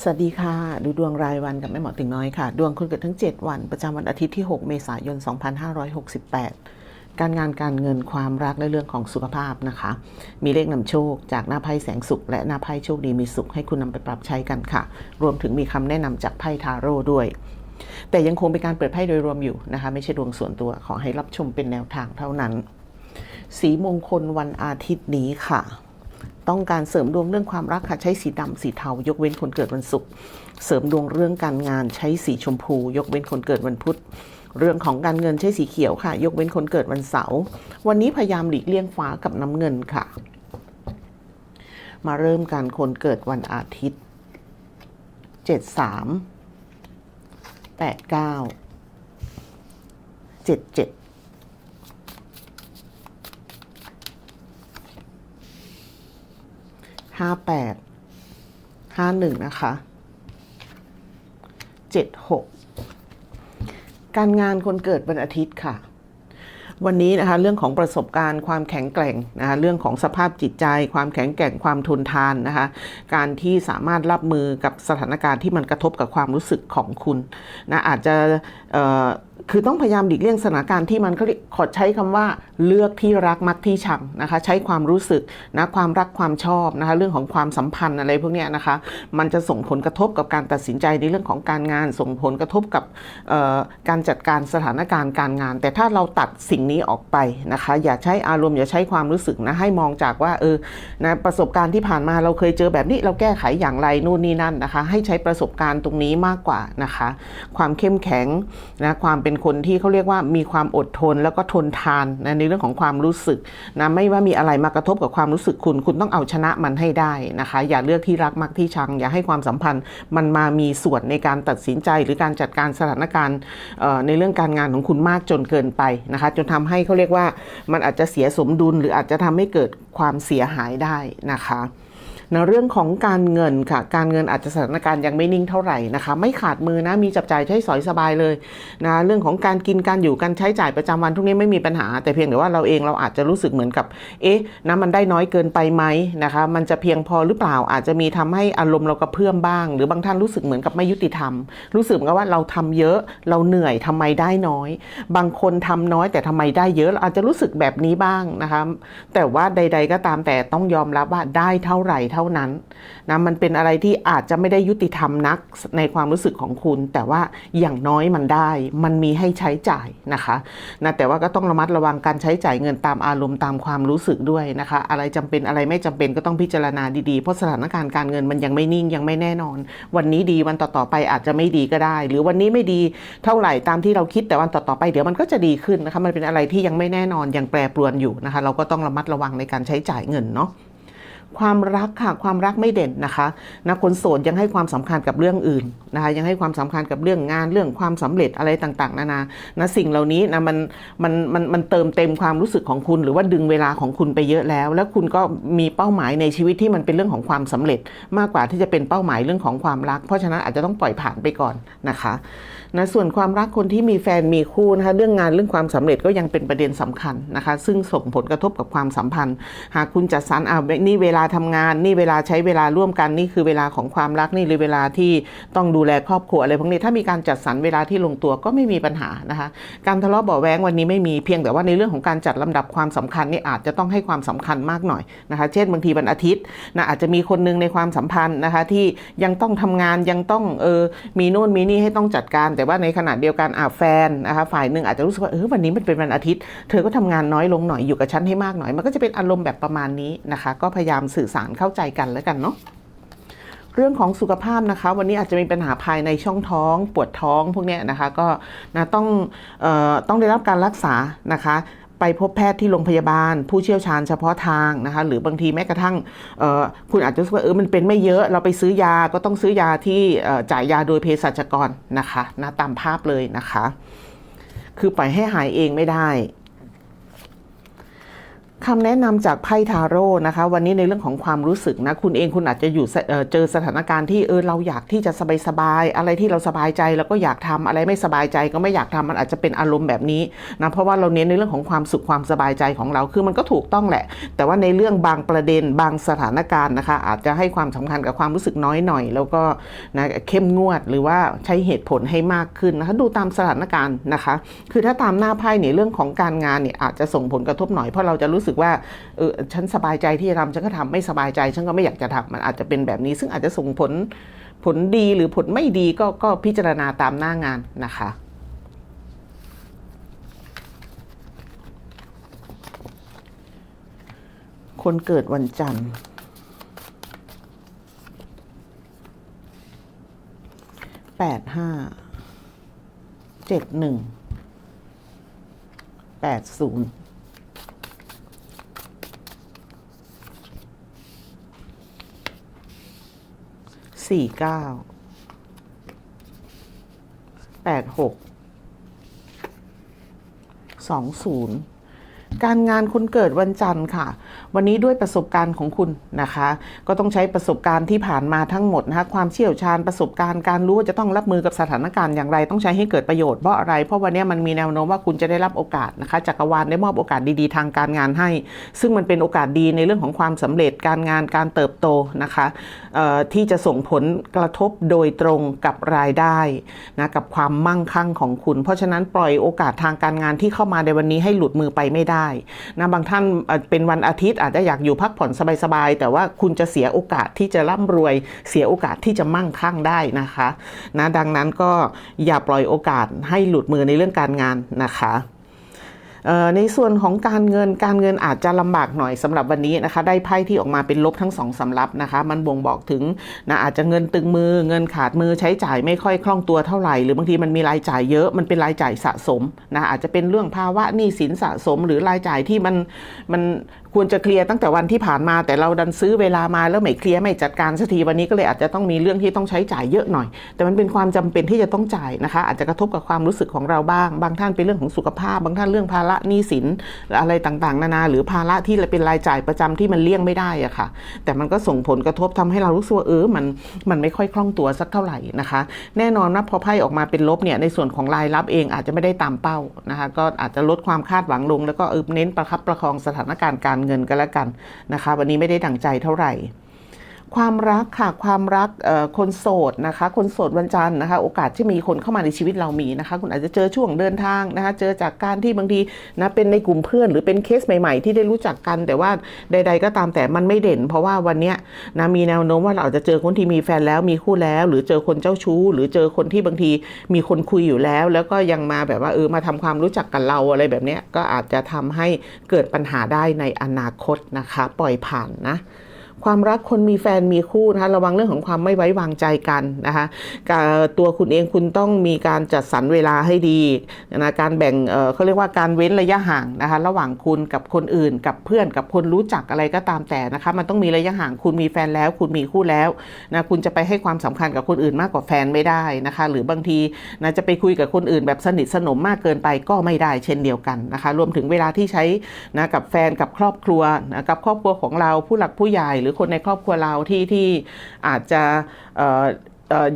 สวัสดีค่ะ ดูดวงรายวันกับแม่หมอติ่งน้อยค่ะ ดวงคนเกิดทั้ง 7 วัน ประจำวันอาทิตย์ที่ 6 เมษายน 2568 การงานการเงินความรักและเรื่องของสุขภาพนะคะ มีเลขนำโชคจากหน้าไพ่แสงสุข และหน้าไพ่โชคดีมีสุขให้คุณนำไปปรับใช้กันค่ะ รวมถึงมีคำแนะนำจากไพ่ทาโร่ด้วย แต่ยังคงเป็นการเปิดไพ่โดยรวมอยู่นะคะ ไม่ใช่ดวงส่วนตัวขอให้รับชมเป็นแนวทางเท่านั้น สีมงคลวันอาทิตย์นี้ค่ะ ต้องการเสริมดวงเรื่องความรักค่ะใช้สีดำสีเทา ยกเว้นคนเกิดวันศุกร์เสริมดวงเรื่องการงานใช้สีชมพู ยกเว้นคนเกิดวันพุธเรื่องของการเงินใช้สีเขียวค่ะ ยกเว้นคนเกิดวันเสาร์วันนี้พยายามหลีกเลี่ยงฟ้ากับน้ำเงินค่ะ มาเริ่มการคนเกิดวันอาทิตย์ 7 3 8 9 7 7 ห้าแปดห้าหนึ่งนะคะเจ็ดหกการงานคนเกิดวันอาทิตย์ค่ะ วันนี้นะคะเรื่องของประสบการณ์ความแข็งแกร่งนะคะเรื่องของสภาพจิตใจ ความแข็งแกร่งความทนทานนะคะการที่สามารถรับมือกับสถานการณ์ที่มันกระทบกับความรู้สึกของคุณนะอาจจะ คือต้องพยายามหลีกเลี่ยงสถานการณ์ที่มันเขาขอใช้คำว่าเลือกที่รักมักที่ชังนะคะ ใช้ความรู้สึกนะความรักความชอบนะคะเรื่องของความสัมพันธ์อะไรพวกนี้นะคะ มันจะส่งผลกระทบกับการตัดสินใจในเรื่องของการงาน ส่งผลกระทบกับการจัดการสถานการณ์การงาน แต่ถ้าเราตัดสิ่งนี้ออกไปนะคะ อย่าใช้อารมณ์อย่าใช้ความรู้สึกนะให้มองจากว่าเออนะประสบการณ์ที่ผ่านมาเราเคยเจอแบบนี้เราแก้ไขอย่างไรนู่นนี่นั่นนะคะ ให้ใช้ประสบการณ์ตรงนี้มากกว่านะคะ ความเข้มแข็งนะความเป็นคนที่เขาเรียกว่ามีความอดทนแล้วก็ทนทานนะในเรื่องของความรู้สึกนะไม่ว่ามีอะไรมากระทบกับความรู้สึกคุณ คุณต้องเอาชนะมันให้ได้นะคะ อย่าเลือกที่รักมักที่ชัง อย่าให้ความสัมพันธ์มันมามีส่วนในการตัดสินใจ หรือการจัดการสถานการณ์ในเรื่องการงานของคุณมากจนเกินไปนะคะ จนทำให้เขาเรียกว่ามันอาจจะเสียสมดุล หรืออาจจะทำให้เกิดความเสียหายได้นะคะ ในเรื่องของการเงินค่ะ การเงินอาจจะสถานการณ์ยังไม่นิ่งเท่าไหร่นะคะ ไม่ขาดมือนะมีจับจ่ายใช้สอยสบายเลยนะเรื่องของการกินการอยู่การใช้จ่ายประจำวันทุกนี้ไม่มีปัญหา แต่เพียงแต่ว่าเราเองเราอาจจะรู้สึกเหมือนกับเอ๊ะนะมันได้น้อยเกินไปไหมนะคะ มันจะเพียงพอหรือเปล่าอาจจะมีทำให้อารมณ์เรากระเพื่อมบ้าง หรือบางท่านรู้สึกเหมือนกับไม่ยุติธรรม รู้สึกกับว่าเราทำเยอะเราเหนื่อยทำไมได้น้อย บางคนทำน้อยแต่ทำไมได้เยอะเราอาจจะรู้สึกแบบนี้บ้างนะคะ แต่ว่าใด ๆก็ตามแต่ต้องยอมรับว่าได้เท่าไหร่เท่านั้นนะมันเป็นอะไรที่อาจจะไม่ได้ยุติธรรมนักในความรู้สึกของคุณ แต่ว่าอย่างน้อยมันได้ มันมีให้ใช้จ่ายนะคะนะแต่ว่าก็ต้องระมัดระวังการใช้จ่ายเงินตามอารมณ์ตามความรู้สึกด้วยนะคะ อะไรจำเป็นอะไรไม่จำเป็นก็ต้องพิจารณาดีๆ เพราะสถานการณ์การเงินมันยังไม่นิ่งยังไม่แน่นอน วันนี้ดีวันต่อๆไปอาจจะไม่ดีก็ได้ หรือวันนี้ไม่ดีเท่าไหร่ตามที่เราคิดแต่วันต่อๆไปเดี๋ยวมันก็จะดีขึ้นนะคะมันเป็นอะไรที่ยังไม่แน่นอนยังแปรปรวนอยู่นะคะ เราก็ต้องระมัดระวังในการใช้จ่ายเงินเนาะ ความรักค่ะความรักไม่เด่นนะคะนะคนโสดยังให้ความสำคัญกับเรื่องอื่น นะคะยังให้ความสำคัญกับเรื่องงานเรื่องความสำเร็จอะไรต่างๆ นานานะสิ่งเหล่านี้นะมันมันมันมันเติมเต็มความรู้สึกของคุณ หรือว่าดึงเวลาของคุณไปเยอะแล้ว แล้วคุณก็มีเป้าหมายในชีวิตที่มันเป็นเรื่องของความสำเร็จ มากกว่าที่จะเป็นเป้าหมายเรื่องของความรัก เพราะฉะนั้นอาจจะต้องปล่อยผ่านไปก่อนนะคะนะส่วนความรักคนที่มีแฟนมีคู่นะคะเรื่องงานเรื่องความสำเร็จก็ยังเป็นประเด็นสำคัญนะคะ ซึ่งส่งผลกระทบกับความสัมพันธ์ หากคุณจัดสรรอ่านี่เวลาทำงาน นี่เวลาใช้เวลาร่วมกันนี่คือเวลาของความรักนี่หรือเวลาที่ต้องดูแลครอบครัวอะไรพวกนี้ถ้ามีการจัดสรรเวลาที่ลงตัวก็ไม่มีปัญหานะคะการทะเลาะเบาแว้งวันนี้ไม่มีเพียงแต่ว่าในเรื่องของการจัดลำดับความสำคัญนี่อาจจะต้องให้ความสำคัญมากหน่อยนะคะเช่นบางทีวันอาทิตย์นะอาจจะมีคนหนึงในความสัมพันธ์นะคะที่ยังต้องทำงานยังต้องเออมีโน่นมีนี่ให้ต้องจัดการ แต่ว่าในขณะเดียวกันอาแฟนนะคะฝ่ายหนึ่งอาจจะรู้สึกว่าเออวันนี้มันเป็นวันอาทิตย์ เธอก็ทำงานน้อยลงหน่อยอยู่กับฉันให้มากหน่อย มันก็จะเป็นอารมณ์แบบประมาณนี้นะคะ ก็พยายามสื่อสารเข้าใจกันแล้วกันเนาะ เรื่องของสุขภาพนะคะ วันนี้อาจจะมีปัญหาภายในช่องท้อง ปวดท้องพวกนี้นะคะก็นะต้องออต้องได้รับการรักษานะคะไปพบแพทย์ที่โรงพยาบาล ผู้เชี่ยวชาญเฉพาะทางนะคะหรือบางทีแม้กระทั่งคุณอาจจะรู้สึกว่าเออมันเป็นไม่เยอะเราไปซื้อยาก็ต้องซื้อยาที่จ่ายยาโดยเภสัชกรนะคะนะตามภาพเลยนะคะ คือปล่อยให้หายเองไม่ได้ คำแนะนำจากไพ่ทาโร่นะคะ วันนี้ในเรื่องของความรู้สึกนะ คุณเองคุณอาจจะอยู่เเจอสถานการณ์ที่เออเราอยากที่จะสบายๆอะไรที่เราสบายใจเราก็อยากทำอะไรไม่สบายใจก็ไม่อยากทำมันอาจจะเป็นอารมณ์แบบนี้นะเพราะว่าเราเน้นในเรื่องของความสุขความสบายใจของเราคือมันก็ถูกต้องแหละ แต่ว่าในเรื่องบางประเด็นบางสถานการณ์นะคะ อาจจะให้ความสำคัญกับความรู้สึกน้อยหน่อย แล้วก็นะเข้มงวดหรือว่าใช้เหตุผลให้มากขึ้นนะคะดูตามสถานการณ์นะคะ คือถ้าตามหน้าไพ่เนี่ยเรื่องของการงานเนี่ยอาจจะส่งผลกระทบหน่อยเพราะเราจะรู้สึกว่าเออฉันสบายใจที่จะทำฉันก็ทำไม่สบายใจ ฉันก็ไม่อยากจะทำมันอาจจะเป็นแบบนี้ ซึ่งอาจจะส่งผลผลดีหรือผลไม่ดีก็ก็พิจารณาตามหน้างานนะคะคนเกิดวันจันทร์ แปดห้า เจ็ดหนึ่ง แปดศูนย์ สี่เก้าแปดหกสองศูนย์การงานคุณเกิดวันจันทร์ค่ะ วันนี้ด้วยประสบการณ์ของคุณนะคะ ก็ต้องใช้ประสบการณ์ที่ผ่านมาทั้งหมดนะคะความเชี่ยวชาญประสบการณ์การรู้ว่าจะต้องรับมือกับสถานการณ์อย่างไร ต้องใช้ให้เกิดประโยชน์เพราะอะไร เพราะวันนี้มันมีแนวโน้มว่าคุณจะได้รับโอกาสนะคะจักรวาลได้มอบโอกาสดีๆ ทางการงานให้ ซึ่งมันเป็นโอกาสดีในเรื่องของความสำเร็จการงานการเติบโตนะคะที่จะส่งผลกระทบโดยตรงกับรายได้นะกับความมั่งคั่งของคุณ เพราะฉะนั้นปล่อยโอกาสทางการงานที่เข้ามาในวันนี้ให้หลุดมือไปไม่ได้นะบางท่านเป็นวันอาทิตย์อาจจะอยากอยู่พักผ่อนสบายๆแต่ว่าคุณจะเสียโอกาสที่จะร่ำรวย เสียโอกาสที่จะมั่งคั่งได้นะคะนะดังนั้นก็อย่าปล่อยโอกาสให้หลุดมือในเรื่องการงานนะคะในส่วนของการเงินการเงินอาจจะลำบากหน่อยสำหรับวันนี้นะคะ ได้ไพ่ที่ออกมาเป็นลบทั้งสองสำรับนะคะ มันบ่งบอกถึงนะอาจจะเงินตึงมือ เงินขาดมือใช้จ่ายไม่ค่อยคล่องตัวเท่าไหร่ หรือบางทีมันมีรายจ่ายเยอะมันเป็นรายจ่ายสะสมนะอาจจะเป็นเรื่องภาวะหนี้สินสะสม หรือรายจ่ายที่มันมัน ควรจะเคลียร์ตั้งแต่วันที่ผ่านมาแต่เราดันซื้อเวลามาแล้วไม่เคลียร์ไม่จัดการสักทีวันนี้ก็เลยอาจจะต้องมีเรื่องที่ต้องใช้จ่ายเยอะหน่อย แต่มันเป็นความจำเป็นที่จะต้องจ่ายนะคะ อาจจะกระทบกับความรู้สึกของเราบ้าง บางท่านเป็นเรื่องของสุขภาพ บางท่านเรื่องภาระหนี้สินอะไรต่างๆ นานา หรือภาระที่เป็นรายจ่ายประจำที่มันเลี่ยงไม่ได้อะค่ะ แต่มันก็ส่งผลกระทบทำให้เรารู้สึกว่าเออมันมันไม่ค่อยคล่องตัวสักเท่าไหร่นะคะ แน่นอนนะพอไพ่ออกมาเป็นลบเนี่ยในส่วนของรายรับเองอาจจะไม่ได้ตามเป้านะคะก็อาจจะลดความคาดหวังลง แล้วก็เออเน้นประคับประคองสถานการณ์การเงินก็แล้วกันนะคะวันนี้ไม่ได้ดังใจเท่าไหร่ ความรักค่ะความรักคนโสดนะคะ คนโสดวันจันทร์นะคะ โอกาสที่มีคนเข้ามาในชีวิตเรามีนะคะ คุณอาจจะเจอช่วงเดินทางนะคะ เจอจากการที่บางทีนะเป็นในกลุ่มเพื่อน หรือเป็นเคสใหม่ๆ ที่ได้รู้จักกัน แต่ว่าใด ๆ ก็ตามแต่มันไม่เด่น เพราะว่าวันนี้นะมีแนวโน้มว่าเราอาจจะเจอคนที่มีแฟนแล้วมีคู่แล้ว หรือเจอคนเจ้าชู้ หรือเจอคนที่บางทีมีคนคุยอยู่แล้ว แล้วก็ยังมาแบบว่าเออมาทำความรู้จักกับเราอะไรแบบนี้ก็อาจจะทำให้เกิดปัญหาได้ในอนาคตนะคะ ปล่อยผ่านนะ ความรักคนมีแฟนมีคู่นะคะระวังเรื่องของความไม่ไว้วางใจกันนะคะตัวคุณเองคุณต้องมีการจัดสรรเวลาให้ดีนะการแบ่งเเขาเรียกว่าการเว้นระยะห่างนะคะระหว่างคุณกับคนอื่น กับเพื่อนกับคนรู้จักอะไรก็ตามแต่นะคะมันต้องมีระยะห่างคุณมีแฟนแล้ว คุณมีคู่แล้วนะคุณจะไปให้ความสำคัญกับคนอื่นมากกว่าแฟนไม่ได้นะคะหรือบางทีนะจะไปคุยกับคนอื่นแบบสนิทสนมมากเกินไปก็ไม่ได้เช่นเดียวกันนะคะรวมถึงเวลาที่ใช้นะกับแฟนกับครอบครัวนะกับครอบครัวของเราผู้หลักผู้ใหญ่หรือคนในครอบครัวเราที่ที่อาจจะ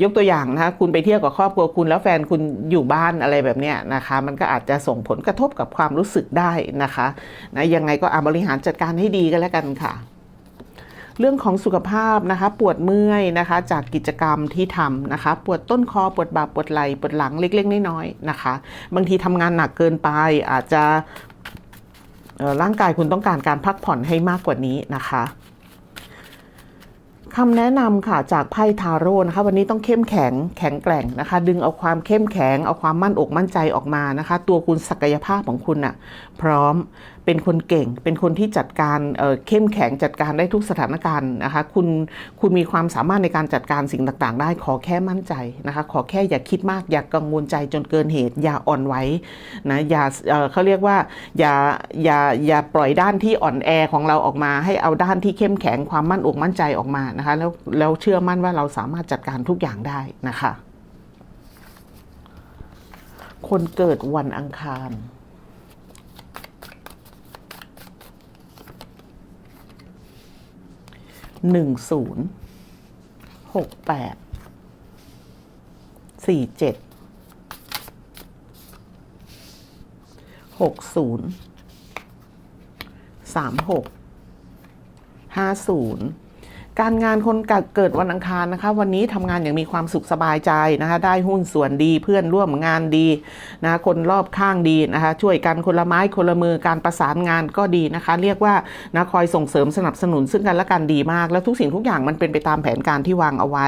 ยกตัวอย่างนะคะคุณไปเที่ยวกับครอบครัวคุณแล้วแฟนคุณอยู่บ้านอะไรแบบเนี้ยนะคะ มันก็อาจจะส่งผลกระทบกับความรู้สึกได้นะคะนะยังไงก็อาบริหารจัดการให้ดีกันแล้วกันค่ะ เรื่องของสุขภาพนะคะปวดเมื่อยนะคะ จากกิจกรรมที่ทำนะคะ ปวดต้นคอปวดบ่าปวดไหล่ปวดหลังเล็กๆน้อยๆนะคะ บางทีทำงานหนักเกินไปอาจจะร่างกายคุณต้องการการพักผ่อนให้มากกว่านี้นะคะ คำแนะนำค่ะจากไพ่ทาโร่นะคะ วันนี้ต้องเข้มแข็งแข็งแกร่งนะคะ ดึงเอาความเข้มแข็งเอาความมั่นอกมั่นใจออกมานะคะ ตัวคุณศักยภาพของคุณน่ะพร้อม เป็นคนเก่ง เป็นคนที่จัดการเเข้มแข็งจัดการได้ทุกสถานการณ์นะคะคุณคุณมีความสามารถในการจัดการสิ่งต่างๆ ได้ขอแค่มั่นใจนะคะขอแค่อย่าคิดมากอย่ากังวลใจจนเกินเหตุ อย่าอ่อนไหวนะอย่าเเขาเรียกว่าอย่าอย่าอย่าปล่อยด้านที่อ่อนแอของเราออกมา ให้เอาด้านที่เข้มแข็งความมั่นอกมั่นใจออกมานะคะแล้วแล้วเชื่อมั่นว่าเราสามารถจัดการทุกอย่างได้นะคะคนเกิดวันอังคาร หนึ่งศูนย์หกแปดสี่เจ็ดหกศูนย์สามหกห้าศูนย์ การงานคนเกิดวันอังคารนะคะ วันนี้ทำงานอย่างมีความสุขสบายใจนะคะ ได้หุ้นส่วนดีเพื่อนร่วมงานดีนะคนรอบข้างดีนะคะ ช่วยกันคนละไม้คนละมือการประสานงานก็ดีนะคะ เรียกว่านะคอยส่งเสริมสนับสนุนซึ่งกันและกันดีมาก แล้วทุกสิ่งทุกอย่างมันเป็นไปตามแผนการที่วางเอาไว้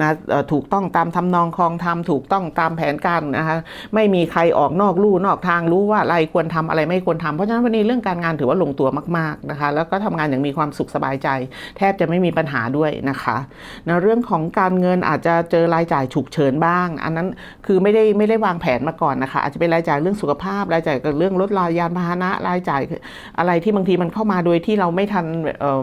นะถูกต้องตามทำนองคลองธรรมถูกต้องตามแผนการนะคะไม่มีใครออกนอกลู่นอกทางรู้ว่าอะไรควรทำอะไรไม่ควรทำเพราะฉะนั้นวันนี้เรื่องการงานถือว่าลงตัวมากๆนะคะแล้วก็ทำงานอย่างมีความสุขสบายใจ แทบจะไม่มีปัญหาด้วยนะคะในะเรื่องของการเงินอาจจะเจอรายจ่ายฉุกเฉินบ้าง อันนั้นคือไม่ได้ไม่ได้วางแผนมาก่อนนะคะ อาจจะเป็นรายจ่ายเรื่องสุขภาพ รายจ่ายกับเรื่องรถรายานพาหนะรายจ่ายอะไรที่บางทีมันเข้ามาโดยที่เราไม่ทัน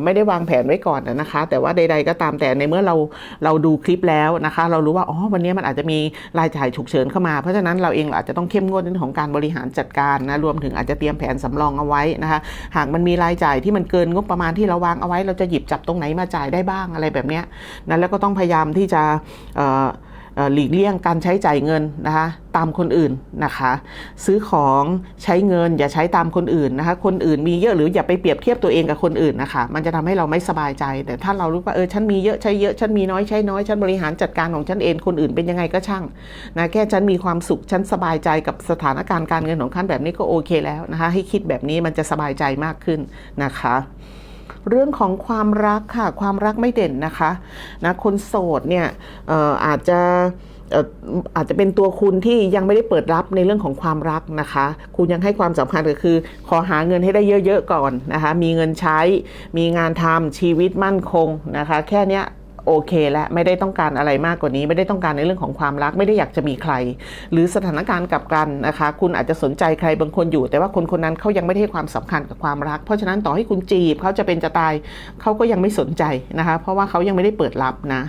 ไม่ได้วางแผนไว้ก่อนนะคะ แต่ว่าใด ๆก็ตามแต่ในเมื่อเราเราดูคลิปแล้วนะคะ เรารู้ว่าอ๋อวันนี้มันอาจจะมีรายจ่ายฉุกเฉินเข้ามา เพราะฉะนั้นเราเองอาจจะต้องเข้มงวดเรื่องของการบริหารจัดการนะรวมถึงอาจจะเตรียมแผนสำรองเอาไว้นะคะ หากมันมีรายจ่ายที่มันเกินงบประมาณที่เราวางเอาไว้ เราจะหยิบจับตรงไหนมาจ่ายได้บ้างอะไรแบบนี้นะแล้วก็ต้องพยายามที่จะหลีกเลี่ยงการใช้จ่ายเงินนะคะตามคนอื่นนะคะ ซื้อของใช้เงินอย่าใช้ตามคนอื่นนะคะ คนอื่นมีเยอะหรืออย่าไปเปรียบเทียบตัวเองกับคนอื่นนะคะ มันจะทำให้เราไม่สบายใจ แต่ถ้าเรารู้ว่าเออฉันมีเยอะใช้เยอะฉันมีน้อยใช้น้อยฉันบริหารจัดการของฉันเองคนอื่นเป็นยังไงก็ช่างนะแค่ฉันมีความสุขฉันสบายใจกับสถานการณ์การเงินของฉันแบบนี้ก็โอเคแล้วนะคะ ให้คิดแบบนี้มันจะสบายใจมากขึ้นนะคะ เรื่องของความรักค่ะความรักไม่เด่นนะคะนะคนโสดเนี่ยอาจจะเอ่ออาจจะเป็นตัวคุณที่ยังไม่ได้เปิดรับในเรื่องของความรักนะคะ คุณยังให้ความสำคัญก็คือ ขอหาเงินให้ได้เยอะๆก่อนนะคะ มีเงินใช้ มีงานทำชีวิตมั่นคงนะคะ แค่เนี้ย โอเคแล้วไม่ได้ต้องการอะไรมากกว่านี้ ไม่ได้ต้องการในเรื่องของความรัก ไม่ได้อยากจะมีใคร หรือสถานการณ์กับกันนะคะ คุณอาจจะสนใจใครบางคนอยู่ แต่ว่าคนคนนั้นเขายังไม่ได้ให้ความสำคัญกับความรัก เพราะฉะนั้นต่อให้คุณจีบเขาจะเป็นจะตายเขาก็ยังไม่สนใจนะคะ เพราะว่าเขายังไม่ได้เปิดรับนะ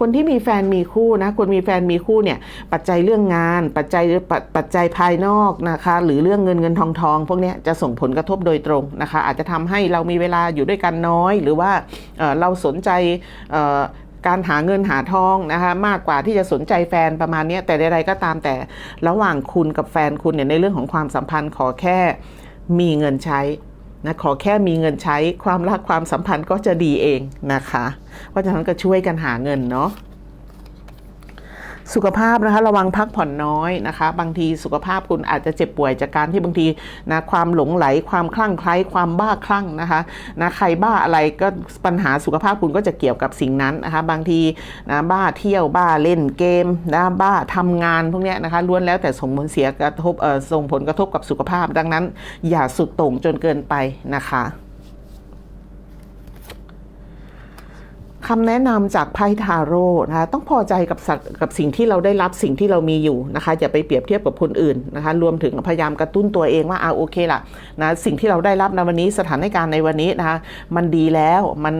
คนที่มีแฟนมีคู่นะคนมีแฟนมีคู่เนี่ยปัจจัยเรื่องงาน ปัจจัยปปัจจัยภายนอกนะคะ หรือเรื่องเงินเงินทองทองพวกนี้จะส่งผลกระทบโดยตรงนะคะ อาจจะทำให้เรามีเวลาอยู่ด้วยกันน้อย หรือว่าเเราสนใจการหาเงินหาทองนะคะมากกว่าที่จะสนใจแฟนประมาณนี้แต่ใดๆก็ตามแต่ระหว่างคุณกับแฟนคุณเนี่ยในเรื่องของความสัมพันธ์ขอแค่มีเงินใช้นะขอแค่มีเงินใช้ความรักความสัมพันธ์ก็จะดีเองนะคะ เพราะฉะนั้นก็ช่วยกันหาเงินเนาะสุขภาพนะคะระวังพักผ่อนน้อยนะคะ บางทีสุขภาพคุณอาจจะเจ็บป่วยจากการที่บางทีนะความหลงไหลความคลั่งไคล้ความบ้าคลั่งนะคะนะใครบ้าอะไรก็ปัญหาสุขภาพคุณก็จะเกี่ยวกับสิ่งนั้นนะคะบางทีนะบ้าเที่ยวบ้าเล่นเกมนะบ้าทำงานพวกนี้นะคะล้วนแล้วแต่ส่งผลเสียกระทบเอ่อส่งผลกระทบกับสุขภาพ ดังนั้น อย่าสุดโต่งจนเกินไปนะคะ คำแนะนำจากไพ่ทาโร่นะคะต้องพอใจกับสัตว์กับสิ่งที่เราได้รับสิ่งที่เรามีอยู่นะคะอย่าไปเปรียบเทียบกับคนอื่นนะคะรวมถึงพยายามกระตุ้นตัวเองว่าอ่าโอเคล่ะนะสิ่งที่เราได้รับในวันนี้สถานการณ์ในวันนี้นะคะมันดีแล้วมัน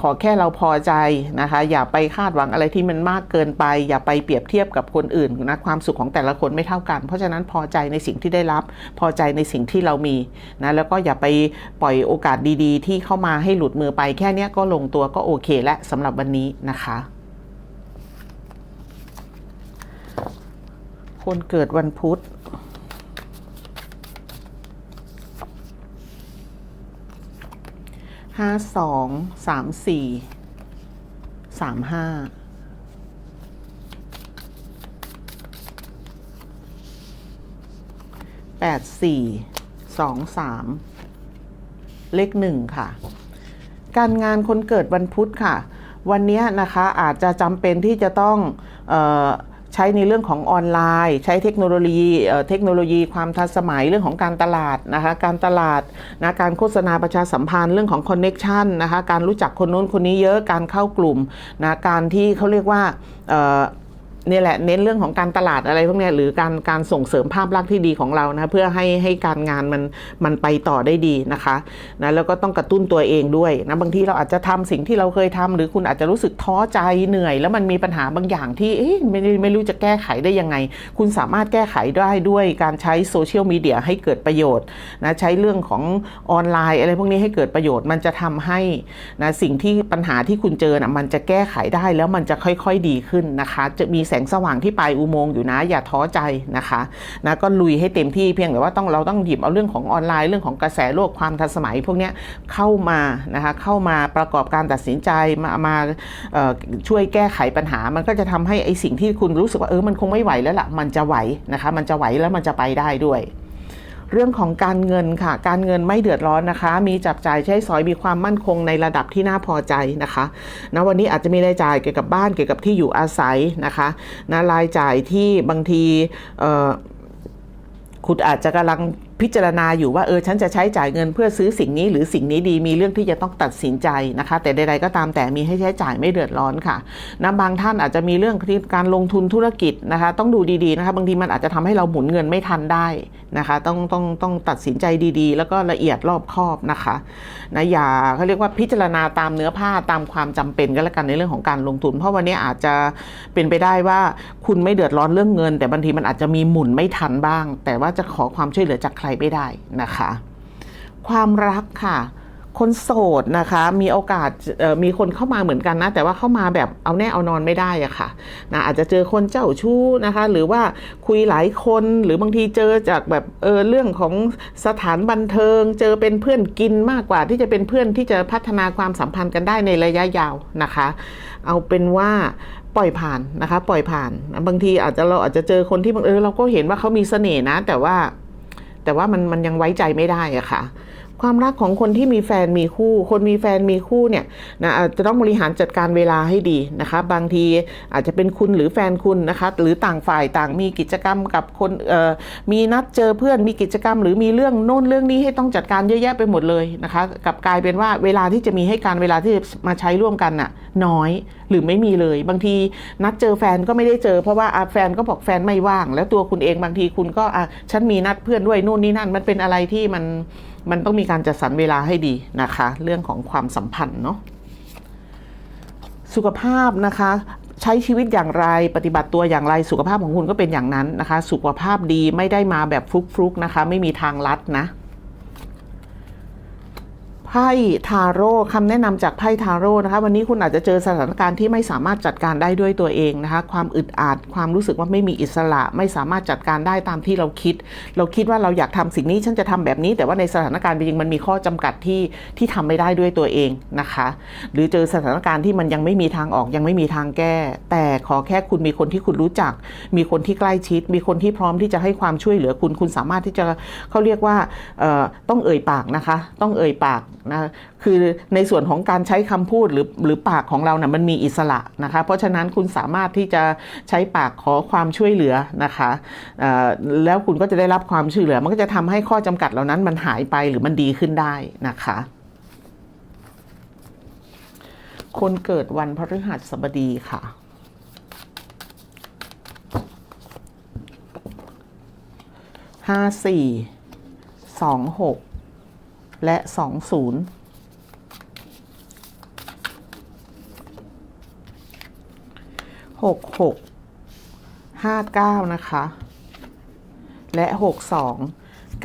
ขอแค่เราพอใจนะคะอย่าไปคาดหวังอะไรที่มันมากเกินไป อย่าไปเปรียบเทียบกับคนอื่นนะความสุขของแต่ละคนไม่เท่ากัน เพราะฉะนั้นพอใจในสิ่งที่ได้รับ พอใจในสิ่งที่เรามีนะแล้วก็อย่าไปปล่อยโอกาสดี ๆ ที่เข้ามาให้หลุดมือไปแค่นี้ก็ลงตัวก็โอเคและสำหรับวันนี้นะคะ คนเกิดวันพุธห้าสองสามสี่สามห้าแปดสี่สองสามเลขหนึ่งค่ะ การงานคนเกิดวันพุธค่ะ วันนี้นะคะอาจจะจำเป็นที่จะต้องใช้ในเรื่องของออนไลน์ ใช้เทคโนโลยีเทคโนโลยีความทันสมัยเรื่องของการตลาดนะคะการตลาดนะการโฆษณาประชาสัมพันธ์เรื่องของคอนเน็ชันนะคะการรู้จักคนโน้นคนนี้เยอะการเข้ากลุ่มนะการที่เขาเรียกว่า นี่แหละเน้นเรื่องของการตลาดอะไรพวกนี้หรือการการส่งเสริมภาพลักษณ์ที่ดีของเรานะเพื่อให้ให้การงานมันมันไปต่อได้ดีนะคะนะแล้วก็ต้องกระตุ้นตัวเองด้วยนะบางทีเราอาจจะทำสิ่งที่เราเคยทำหรือคุณอาจจะรู้สึกท้อใจเหนื่อย แล้วมันมีปัญหาบางอย่างที่ไม่ไม่รู้จะแก้ไขได้ยังไง คุณสามารถแก้ไขได้ด้วยการใช้โซเชียลมีเดียให้เกิดประโยชน์นะใช้เรื่องของออนไลน์ อะไรพวกนี้ให้เกิดประโยชน์มันจะทำให้นะสิ่งที่ปัญหาที่คุณเจอนะมันจะแก้ไขได้แล้วมันจะค่อย ๆดีขึ้นนะคะ จะมีสงสว่างที่ปลายอุโมงค์อยู่นะ อย่าท้อใจนะคะนะก็ลุยให้เต็มที่เพียงแต่ว่าต้องเราต้องหยิบเอาเรื่องของออนไลน์เรื่องของกระแสโลกความทันสมัย พวกนี้เข้ามานะคะเข้ามาประกอบการตัดสินใจมามาช่วยแก้ไขปัญหา มันก็จะทำให้ไอสิ่งที่คุณรู้สึกว่าเออมันคงไม่ไหวแล้วล่ะมันจะไหวนะคะมันจะไหวแล้วมันจะไปได้ด้วย เรื่องของการเงินค่ะ การเงินไม่เดือดร้อนนะคะ มีจับจ่ายใช้สอยมีความมั่นคงในระดับที่น่าพอใจนะคะนะวันนี้อาจจะมีรายจ่ายเกี่ยวกับบ้านเกี่ยวกับที่อยู่อาศัยนะคะนะรายจ่ายที่บางทีคุณอาจจะกำลัง พิจารณาอยู่ว่าเออฉันจะใช้จ่ายเงินเพื่อซื้อสิ่งนี้ หรือสิ่งนี้ดีมีเรื่องที่จะต้องตัดสินใจนะคะ แต่ใดๆก็ตามแต่มีให้ใช้จ่ายไม่เดือดร้อนค่ะนะบางท่านอาจจะมีเรื่องที่การลงทุนธุรกิจนะคะ ต้องดูดีๆนะคะบางทีมันอาจจะทำให้เราหมุนเงินไม่ทันได้นะคะ ต้องต้องต้องตัดสินใจดีๆ แล้วก็ละเอียดรอบคอบนะคะนะอย่าเขาเรียกว่าพิจารณาตามเนื้อผ้าตามความจำเป็นก็แล้วกันในเรื่องของการลงทุน เพราะวันนี้อาจจะเป็นไปได้ว่าคุณไม่เดือดร้อนเรื่องเงิน แต่บางทีมันอาจจะมีหมุนไม่ทันบ้าง แต่ว่าจะขอความช่วยเหลือจากใครไม่ได้นะคะ ความรักค่ะ คนโสดนะคะ มีโอกาสมีคนเข้ามาเหมือนกันนะ แต่ว่าเข้ามาแบบเอาแน่เอานอนไม่ได้อะค่ะนะอาจจะเจอคนเจ้าชู้นะคะ หรือว่าคุยหลายคนหรือบางทีเจอจากแบบเออเรื่องของสถานบันเทิง เจอเป็นเพื่อนกินมากกว่าที่จะเป็นเพื่อนที่จะพัฒนาความสัมพันธ์กันได้ในระยะยาวนะคะ เอาเป็นว่าปล่อยผ่านนะคะ ปล่อยผ่าน บางทีอาจจะเราอาจจะเจอคนที่บางเออเราก็เห็นว่าเขามีเสน่ห์นะ แต่ว่า แต่ว่ามันมันยังไว้ใจไม่ได้อะค่ะ ความรักของคนที่มีแฟนมีคู่ คนมีแฟนมีคู่เนี่ยนะจะต้องบริหารจัดการเวลาให้ดีนะคะ บางทีอาจจะเป็นคุณหรือแฟนคุณนะคะ หรือต่างฝ่ายต่างมีกิจกรรมกับคนมีนัดเจอเพื่อนมีกิจกรรม หรือมีเรื่องโน่นเรื่องนี้ให้ต้องจัดการเยอะแยะไปหมดเลยนะคะกับกลายเป็นว่าเวลาที่จะมีให้การเวลาที่จะมาใช้ร่วมกันน่ะน้อยหรือไม่มีเลย บางทีนัดเจอแฟนก็ไม่ได้เจอเพราะว่าแฟนก็บอกแฟนไม่ว่าง แล้วตัวคุณเองบางทีคุณก็อะฉันมีนัดเพื่อนด้วยนู่นนี่นั่นมันเป็นอะไรที่มัน มันต้องมีการจัดสรรเวลาให้ดีนะคะ เรื่องของความสัมพันธ์เนาะสุขภาพนะคะใช้ชีวิตอย่างไรปฏิบัติตัวอย่างไรสุขภาพของคุณก็เป็นอย่างนั้นนะคะ สุขภาพดีไม่ได้มาแบบฟลุกๆนะคะ ไม่มีทางลัดนะ ไพ่ทาโร่คำแนะนำจากไพ่ทาโร่นะคะ วันนี้คุณอาจจะเจอสถานการณ์ที่ไม่สามารถจัดการได้ด้วยตัวเองนะคะ ความอึดอัดความรู้สึกว่าไม่มีอิสระ ไม่สามารถจัดการได้ตามที่เราคิด เราคิดว่าเราอยากทำสิ่งนี้ฉันจะทำแบบนี้ แต่ว่าในสถานการณ์จริงมันมีข้อจำกัดที่ที่ทำไม่ได้ด้วยตัวเองนะคะ หรือเจอสถานการณ์ที่มันยังไม่มีทางออกยังไม่มีทางแก้ แต่ขอแค่คุณมีคนที่คุณรู้จัก มีคนที่ใกล้ชิด มีคนที่พร้อมที่จะให้ความช่วยเหลือคุณคุณสามารถที่จะเขาเรียกว่าต้องเอ่ยปากนะคะ ต้องเอ่ยปากนะคือในส่วนของการใช้คำพูดหรือหรือปากของเรานะ่ะมันมีอิสระนะคะ เพราะฉะนั้นคุณสามารถที่จะใช้ปากขอความช่วยเหลือนะคะแล้วคุณก็จะได้รับความช่วยเหลือ มันก็จะทำให้ข้อจำกัดเหล่านั้นมันหายไปหรือมันดีขึ้นได้นะคะคนเกิดวันพฤหัสบดีค่ะ ห้าสี่ สองหก และสองศูนย์หกหกห้าเก้านะคะ และหกสอง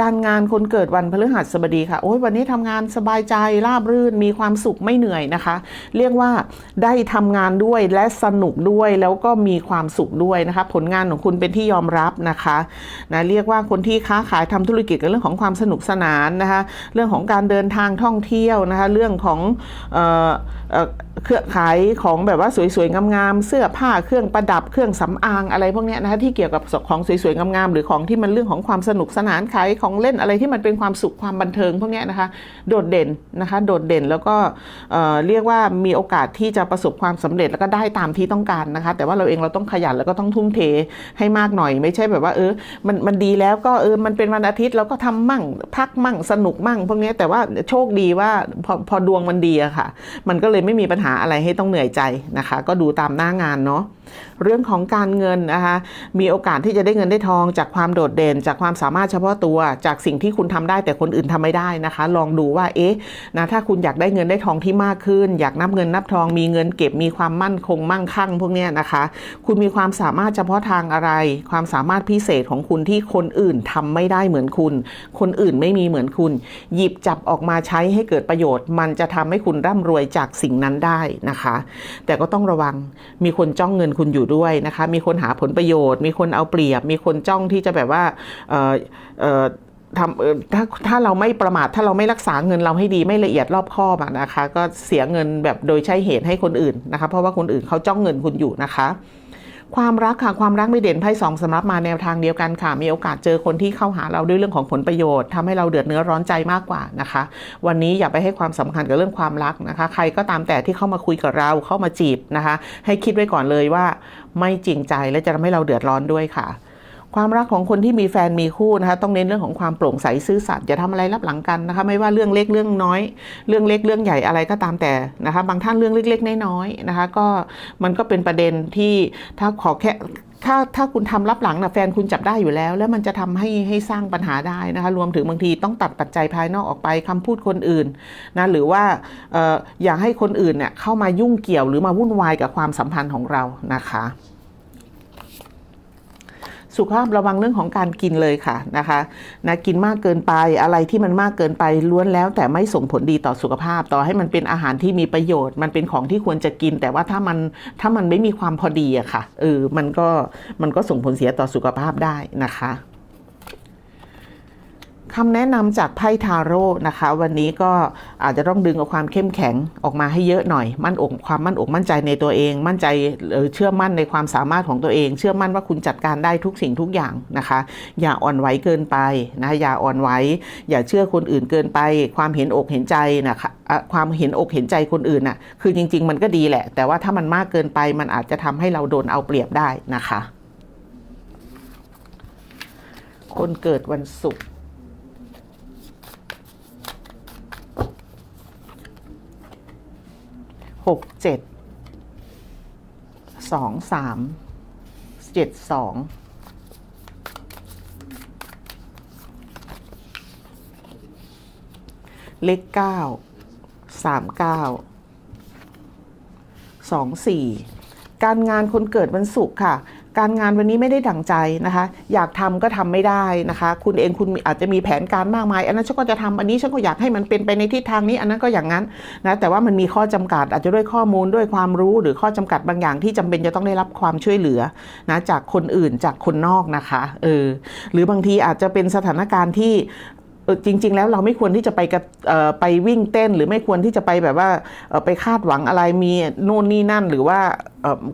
การงานคนเกิดวันพฤหัสบดีค่ะโอ้ยวันนี้ทำงานสบายใจราบรื่นมีความสุขไม่เหนื่อยนะคะ เรียกว่าได้ทำงานด้วยและสนุกด้วยแล้วก็มีความสุขด้วยนะคะ ผลงานของคุณเป็นที่ยอมรับนะคะนะเรียกว่าคนที่ค้าขายทำธุรกิจกับเรื่องของความสนุกสนานนะคะ เรื่องของการเดินทางท่องเที่ยวนะคะ เรื่องของเอ่อ เครือขายของแบบว่าสวยๆงามๆเสื้อผ้าเครื่องประดับเครื่องสำอางอะไรพวกนี้นะคะที่เกี่ยวกับของสวยๆงามๆหรือของที่มันเรื่องของความสนุกสนานขายของเล่นอะไรที่มันเป็นความสุขความบันเทิงพวกนี้นะคะ โดดเด่นนะคะโดดเด่นแล้วก็เอ่อเรียกว่ามีโอกาสที่จะประสบความสำเร็จแล้วก็ได้ตามที่ต้องการนะคะ แต่ว่าเราเองเราต้องขยันแล้วก็ต้องทุ่มเทให้มากหน่อย ไม่ใช่แบบว่าเออมันมันดีแล้วก็เออมันเป็นวันอาทิตย์เราก็ทำมั่ง พักมั่งสนุกมั่งพวกนี้แต่ว่าโชคดีว่าพอพอดวงมันดีอะค่ะ มันก็เลยไม่มีปัญหาาอะไรให้ต้องเหนื่อยใจนะคะ ก็ดูตามหน้างานเนาะ เรื่องของการเงินนะคะมีโอกาสที่จะได้เงินได้ทอง จากความโดดเด่น จากความสามารถเฉพาะตัว จากสิ่งที่คุณทำได้แต่คนอื่นทำไม่ได้นะคะ ลองดูว่าเอ๊ะนะถ้าคุณอยากได้เงินได้ทองที่มากขึ้น อยากนับเงินนับทอง มีเงินเก็บมีความมั่นคงมั่งคั่ง พวกนี้นะคะ คุณมีความสามารถเฉพาะทางอะไร ความสามารถพิเศษของคุณที่คนอื่นทำไม่ได้เหมือนคุณ คนอื่นไม่มีเหมือนคุณ หยิบจับออกมาใช้ให้เกิดประโยชน์ มันจะทำให้คุณร่ำรวยจากสิ่งนั้นได้นะคะ แต่ก็ต้องระวังมีคนจ้องเงินคุณอยู่ด้วยนะคะ มีคนหาผลประโยชน์ มีคนเอาเปรียบ มีคนจ้องที่จะแบบว่าทำถ้าถ้าเราไม่ประมาทถ้าเราไม่รักษาเงินเราให้ดีไม่ละเอียดรอบคอบนะคะ ก็เสียเงินแบบโดยใช้เหตุให้คนอื่นนะคะ เพราะว่าคนอื่นเขาจ้องเงินคุณอยู่นะคะ ความรักค่ะความรักไม่เด่นไพ่สองสำหรับมาแนวทางเดียวกันค่ะ มีโอกาสเจอคนที่เข้าหาเราด้วยเรื่องของผลประโยชน์ทำให้เราเดือดเนื้อร้อนใจมากกว่านะคะ วันนี้อย่าไปให้ความสำคัญกับเรื่องความรักนะคะ ใครก็ตามแต่ที่เข้ามาคุยกับเราเข้ามาจีบนะคะ ให้คิดไว้ก่อนเลยว่าไม่จริงใจและจะทำให้เราเดือดร้อนด้วยค่ะ ความรักของคนที่มีแฟนมีคู่นะคะต้องเน้นเรื่องของความโปร่งใสซื่อสัตย์อย่าทำอะไรลับหลังกันนะคะไม่ว่าเรื่องเล็กเรื่องน้อย เรื่องเล็กเรื่องใหญ่อะไรก็ตามแต่นะคะบางท่านเรื่องเล็กๆน้อยๆนะคะก็มันก็เป็นประเด็นที่ถ้าขอแค่ถ้าถ้าคุณทำรับหลังนะแฟนคุณจับได้อยู่แล้ว แล้วมันจะทำให้ให้สร้างปัญหาได้นะคะรวมถึงบางทีต้องตัดปัจจัยภายนอกออกไปคำพูดคนอื่นนะหรือว่าอออย่าให้คนอื่นเนี่ยเข้ามายุ่งเกี่ยวหรือมาวุ่นวายกับความสัมพันธ์ของเรานะคะ สุขภาพระวังเรื่องของการกินเลยค่ะนะคะนะกินมากเกินไปอะไรที่มันมากเกินไปล้วนแล้ว แต่ไม่ส่งผลดีต่อสุขภาพ ต่อให้มันเป็นอาหารที่มีประโยชน์ มันเป็นของที่ควรจะกิน แต่ว่าถ้ามันถ้ามันไม่มีความพอดีอะค่ะเออมันก็มันก็ส่งผลเสียต่อสุขภาพได้นะคะ คำแนะนำจากไพ่ทาโร่นะคะ วันนี้ก็อาจจะต้องดึงเอาความเข้มแข็งออกมาให้เยอะหน่อย มั่นอกความมั่นอกมั่นใจในตัวเอง มั่นใจเอ่อเชื่อมั่นในความสามารถของตัวเอง เชื่อมั่นว่าคุณจัดการได้ทุกสิ่งทุกอย่างนะคะ อย่าอ่อนไหวเกินไปนะอย่าอ่อนไหวอย่าเชื่อคนอื่นเกินไป ความเห็นอกเห็นใจนะคะความเห็นอกเห็นใจคนอื่นน่ะคือจริง ๆ มันก็ดีแหละ แต่ว่าถ้ามันมากเกินไปมันอาจจะทำให้เราโดนเอาเปรียบได้นะคะ คนเกิดวันศุกร์ หกเจ็ดสองสามเจ็ดสองเลขเก้าสามเก้าสองสี่การงานคนเกิดวันศุกร์ค่ะ การงานวันนี้ไม่ได้ดั่งใจนะคะ อยากทำก็ทำไม่ได้นะคะ คุณเองคุณอาจจะมีแผนการมากมาย อันนั้นฉันก็จะทำอันนี้ฉันก็อยากให้มันเป็นไปในทิศทางนี้ อันนั้นก็อย่างนั้นนะแต่ว่ามันมีข้อจำกัด อาจจะด้วยข้อมูลด้วยความรู้หรือข้อจำกัดบางอย่างที่จำเป็นจะต้องได้รับความช่วยเหลือนะจากคนอื่นจากคนนอกนะคะเออหรือบางทีอาจจะเป็นสถานการณ์ที่ จริง ๆ แล้วเราไม่ควรที่จะไปกระไปวิ่งเต้น หรือไม่ควรที่จะไปแบบว่าไปคาดหวังอะไรมีโน่นนี่นั่นหรือว่า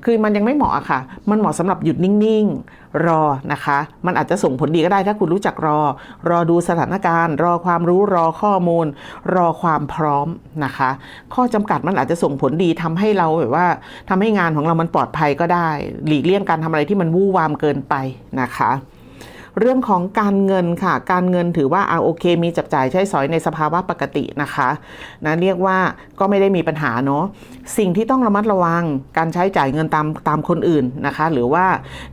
คือมันยังไม่เหมาะอะค่ะ มันเหมาะสำหรับหยุดนิ่งๆ รอนะคะ มันอาจจะส่งผลดีก็ได้ถ้าคุณรู้จักรอ รอดูสถานการณ์ รอความรู้รอข้อมูล รอความพร้อมนะคะ ข้อจำกัดมันอาจจะส่งผลดีทำให้เราแบบว่าทำให้งานของเรามันปลอดภัยก็ได้ หลีกเลี่ยงการทำอะไรที่มันวู่วามเกินไปนะคะ เรื่องของการเงินค่ะ การเงินถือว่าเอาโอเค มีจับจ่ายใช้สอยในสภาวะปกตินะคะนะเรียกว่าก็ไม่ได้มีปัญหาเนาะสิ่งที่ต้องระมัดระวังการใช้จ่ายเงินตามตามคนอื่นนะคะ หรือว่า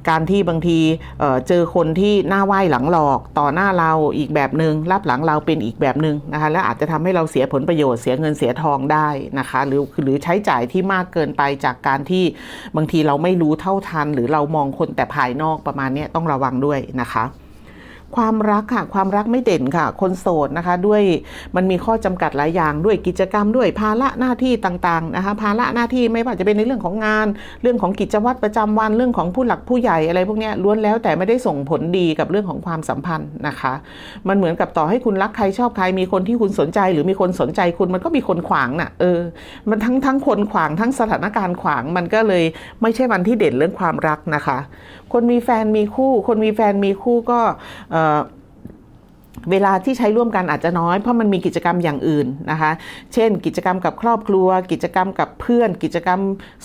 การที่บางทีเเจอคนที่หน้าไหว้หลังหลอกต่อหน้าเราอีกแบบหนึง่งรับหลังเราเป็นอีกแบบหนึง่งนะคะและอาจจะทำให้เราเสียผลประโยชน์เสียเงินเสียทองได้นะคะ หรือหรือใช้จ่ายที่มากเกินไปจากการที่บางทีเราไม่รู้เท่าทัน หรือเรามองคนแต่ภายนอกประมาณนี้ต้องระวังด้วยนะคะ ความรักค่ะ ความรักไม่เด่นค่ะ คนโสดนะคะ ด้วยมันมีข้อจำกัดหลายอย่างด้วยกิจกรรมด้วยภาระหน้าที่ต่างๆนะคะภาระหน้าที่ไม่ว่าจะเป็นในเรื่องของงาน เรื่องของกิจวัตรประจำวันเรื่องของผู้หลักผู้ใหญ่อะไรพวกนี้ล้วนแล้วแต่ไม่ได้ส่งผลดีกับเรื่องของความสัมพันธ์นะคะ มันเหมือนกับต่อให้คุณรักใครชอบใครมีคนที่คุณสนใจ หรือมีคนสนใจคุณมันก็มีคนขวางน่ะเออมันทั้งทั้งคนขวางทั้งสถานการณ์ขวางมันก็เลยไม่ใช่วันที่เด่นเรื่องความรักนะคะ คนมีแฟนมีคู่ คนมีแฟนมีคู่ก็เเวลาที่ใช้ร่วมกันอาจจะน้อยเพราะมันมีกิจกรรมอย่างอื่นนะคะ เช่น กิจกรรมกับครอบครัว กิจกรรมกับเพื่อน กิจกรรม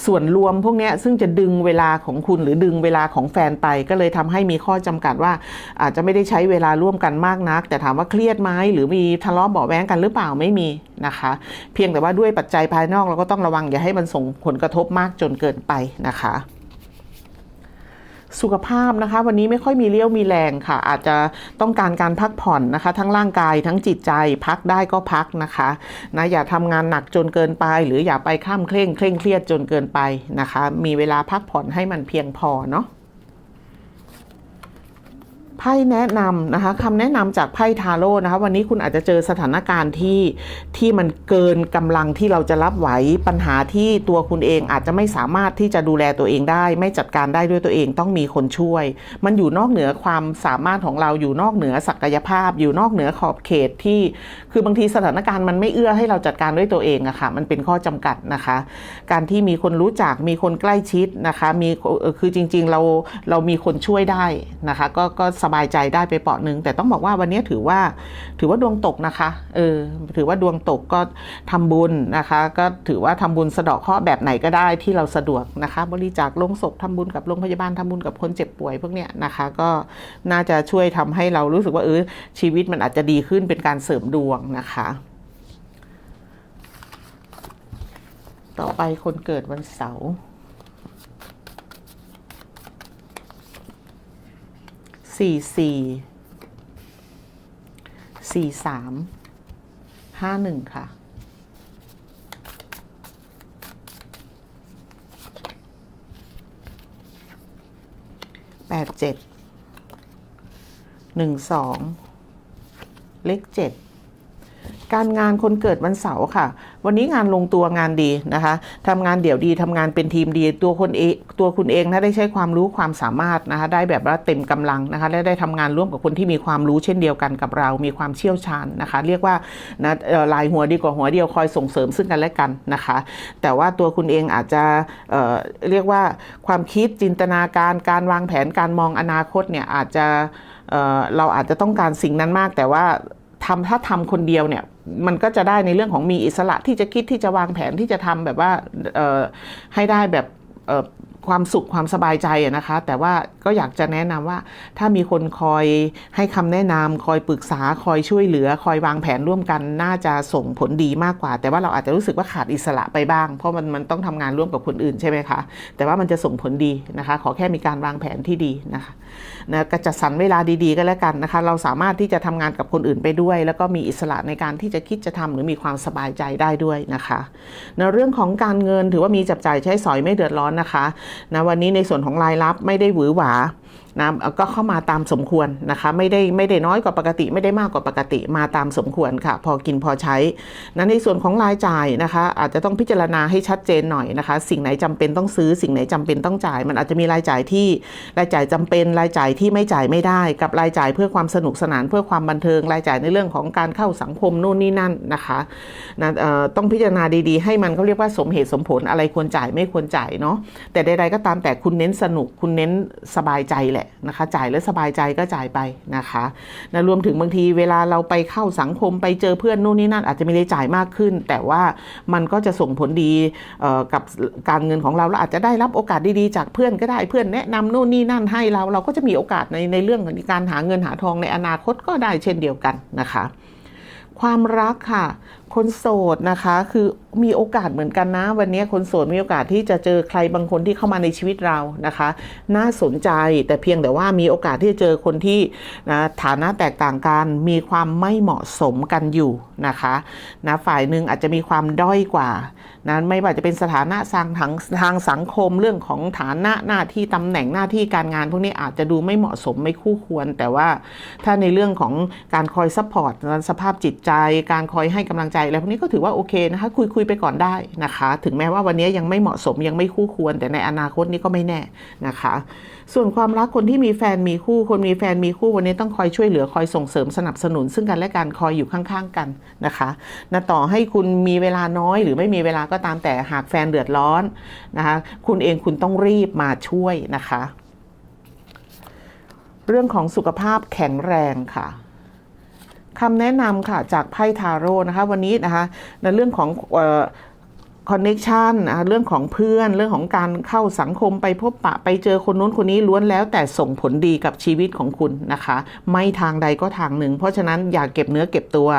ส่วนรวมพวกนี้ซึ่งจะดึงเวลาของคุณหรือดึงเวลาของแฟนไป ก็เลยทำให้มีข้อจำกัดว่า อาจจะไม่ได้ใช้เวลาร่วมกันมากนัก แต่ถามว่าเครียดไหมหรือมีทะเลาะเบาะแว้งกันหรือเปล่าไม่มีนะคะ เพียงแต่ว่าด้วยปัจจัยภายนอกเราก็ต้องระวังอย่าให้มันส่งผลกระทบมากจนเกินไปนะคะ สุขภาพนะคะ วันนี้ไม่ค่อยมีเลี้ยวมีแรงค่ะ อาจจะต้องการการพักผ่อนนะคะ ทั้งร่างกายทั้งจิตใจพักได้ก็พักนะคะนะอย่าทำงานหนักจนเกินไป หรืออย่าไปข้ามเคร่งเคร่งเครียดจนเกินไปนะคะ มีเวลาพักผ่อนให้มันเพียงพอเนาะ ไพ่แนะนำนะคะคำแนะนำจากไพ่ทาโร่นะคะ วันนี้คุณอาจจะเจอสถานการณ์ที่ที่มันเกินกำลังที่เราจะรับไหวปัญหาที่ตัวคุณเองอาจจะไม่สามารถที่จะดูแลตัวเองได้ ไม่จัดการได้ด้วยตัวเองต้องมีคนช่วย มันอยู่นอกเหนือความสามารถของเราอยู่นอกเหนือศักยภาพ อยู่นอกเหนือขอบเขตที่ คือบางทีสถานการณ์มันไม่เอื้อให้เราจัดการด้วยตัวเองอะค่ะมันเป็นข้อจำกัดนะคะ การที่มีคนรู้จักมีคนใกล้ชิดนะคะ มีคือจริงๆเราเรามีคนช่วยได้นะคะ ก็ก็สบายใจได้ไปเปาะหนึ่งแต่ต้องบอกว่าวันนี้ถือว่าถือว่าดวงตกนะคะเออถือว่าดวงตกก็ทำบุญนะคะ ก็ถือว่าทำบุญสะเดาะเคราะห์แบบไหนก็ได้ที่เราสะดวกนะคะ บริจาคลงศพทำบุญกับโรงพยาบาลทำบุญกับคนเจ็บป่วยพวกเนี้ยนะคะ ก็น่าจะช่วยทำให้เรารู้สึกว่าเออชีวิตมันอาจจะดีขึ้นเป็นการเสริมดวงนะคะต่อไปคนเกิดวันเสาร์ สี่สี่สี่สามห้าหนึ่งค่ะ แปดเจ็ดหนึ่งสองเลขเจ็ด การงานคนเกิดวันเสาร์ค่ะ วันนี้งานลงตัวงานดีนะคะทำงานเดี่ยวดีทำงานเป็นทีมดี ตัวคนเองตัวคุณเองนะได้ใช้ความรู้ความสามารถนะคะได้แบบว่าเต็มกำลังนะคะและได้ทำงานร่วมกับคนที่มีความรู้เช่นเดียวกันกับเรา มีความเชี่ยวชาญนะคะ เรียกว่านะลายหัวดีกว่าหัวเดียวคอยส่งเสริมซึ่งกันและกันนะคะ แต่ว่าตัวคุณเองอาจจะเเรียกว่าความคิดจินตนาการการวางแผนการมองอนาคตเนี่ยอาจจะเเราอาจจะต้องการสิ่งนั้นมากแต่ว่าทำถ้าทำคนเดียวเนี่ย มันก็จะได้ในเรื่องของมีอิสระที่จะคิดที่จะวางแผนที่จะทำแบบว่าให้ได้แบบ ความสุขความสบายใจอะนะคะ แต่ว่าก็อยากจะแนะนำว่าถ้ามีคนคอยให้คำแนะนำคอยปรึกษาคอยช่วยเหลือ คอยวางแผนร่วมกัน น่าจะส่งผลดีมากกว่า แต่ว่าเราอาจจะรู้สึกว่าขาดอิสระไปบ้าง เพราะมันมันต้องทำงานร่วมกับคนอื่นใช่ไหมคะ แต่ว่ามันจะส่งผลดีนะคะ ขอแค่มีการวางแผนที่ดีนะคะนะก็จัดสรรเวลาดีๆก็แล้วกันนะคะ เราสามารถที่จะทำงานกับคนอื่นไปด้วย แล้วก็มีอิสระในการที่จะคิดจะทำหรือมีความสบายใจได้ด้วยนะคะในเรื่องของการเงินถือว่ามีจับจ่ายใช้สอยไม่เดือดร้อนนะคะนะวันนี้ในส่วนของรายรับไม่ได้หวือหวา นะก็เข้ามาตามสมควรนะคะไม่ได้ไม่ได้น้อยกว่าปกติ ไม่ได้มากกว่าปกติมาตามสมควรค่ะ พอกินพอใช้นะในส่วนของรายจ่ายนะคะ อาจจะต้องพิจารณาให้ชัดเจนหน่อยนะคะ สิ่งไหนจำเป็นต้องซื้อ สิ่งไหนจำเป็นต้องจ่าย มันอาจจะมีรายจ่ายที่รายจ่ายจำเป็นรายจ่ายที่ไม่จ่ายไม่ได้ กับรายจ่ายเพื่อความสนุกสนานเพื่อความบันเทิงรายจ่ายในเรื่องของการเข้าสังคมนู่นนี่นั่นนะคะนะต้องพิจารณาดีๆ ให้มันเขาเรียกว่าสมเหตุสมผลอะไรควรจ่ายไม่ควรจ่ายเนาะแต่ใดๆก็ตามแต่คุณเน้นสนุกคุณเน้นสบายใจแหละนะคะ จ่ายแล้วสบายใจก็จ่ายไปนะคะนะรวมถึงบางทีเวลาเราไปเข้าสังคมไปเจอเพื่อนนู่นนี่นั่นอาจจะมีรายจ่ายมากขึ้น แต่ว่ามันก็จะส่งผลดีกับการเงินของเราเราอาจจะได้รับโอกาสดีๆจากเพื่อนก็ได้เพื่อนแนะนำนู่นนี่นั่นให้เราเราก็จะมีโอกาสในในเรื่องของการหาเงินหาทองในอนาคตก็ได้เช่นเดียวกันนะคะ ความรักค่ะ คนโสดนะคะคือมีโอกาสเหมือนกันนะ วันนี้คนโสดมีโอกาสที่จะเจอใครบางคนที่เข้ามาในชีวิตเรานะคะ น่าสนใจแต่เพียงแต่ว่ามีโอกาสที่จะเจอคนที่นะฐานะแตกต่างกัน มีความไม่เหมาะสมกันอยู่นะคะนะฝ่ายหนึ่งอาจจะมีความด้อยกว่า นะไม่ว่าจะเป็นสถานะทางทางทางสังคมเรื่องของฐานะหน้าที่ตำแหน่งหน้าที่การงาน พวกนี้อาจจะดูไม่เหมาะสมไม่คู่ควร แต่ว่าถ้าในเรื่องของการคอยซัพพอร์ตสภาพจิตใจ การคอยให้กำลังใจอะไรพวกนี้ก็ถือว่าโอเคนะคะคุยคุยไปก่อนได้นะคะ ถึงแม้ว่าวันนี้ยังไม่เหมาะสมยังไม่คู่ควร แต่ในอนาคตนี้ก็ไม่แน่นะคะ ส่วนความรักคนที่มีแฟนมีคู่ คนมีแฟนมีคู่วันนี้ต้องคอยช่วยเหลือคอยส่งเสริมสนับสนุน ซึ่งกันและกันคอยอยู่ข้างๆกันนะคะนะต่อให้คุณมีเวลาน้อยหรือไม่มีเวลาก็ตามแต่หากแฟนเดือดร้อนนะคะคุณเองคุณต้องรีบมาช่วยนะคะ เรื่องของสุขภาพแข็งแรงค่ะคำแนะนำค่ะจากไพ่ทาโร่นะคะ วันนี้นะคะในเรื่องของ คอนเน็ชันเรื่องของเพื่อนเรื่องของการเข้าสังคมไปพบปะไปเจอคนนู้นคนนี้ล้วนแล้วแต่ส่งผลดีกับชีวิตของคุณนะคะ ไม่ทางใดก็ทางหนึ่ง เพราะฉะนั้นอย่าเก็บเนื้อเก็บตัว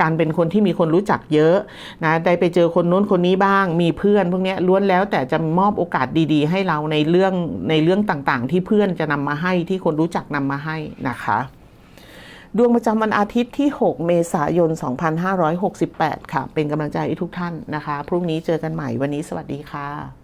การเป็นคนที่มีคนรู้จักเยอะนะได้ไปเจอคนนู้นคนนี้บ้าง มีเพื่อนพวกนี้ล้วนแล้วแต่จะมอบโอกาสดี ๆ ให้เราในเรื่องในเรื่องต่างๆ ที่เพื่อนจะนำมาให้ที่คนรู้จักนำมาให้นะคะ ดวงประจำวันอาทิตย์ที่ 6 เมษายน 2568 ค่ะ เป็นกำลังใจให้ทุกท่านนะคะ พรุ่งนี้เจอกันใหม่วันนี้สวัสดีค่ะ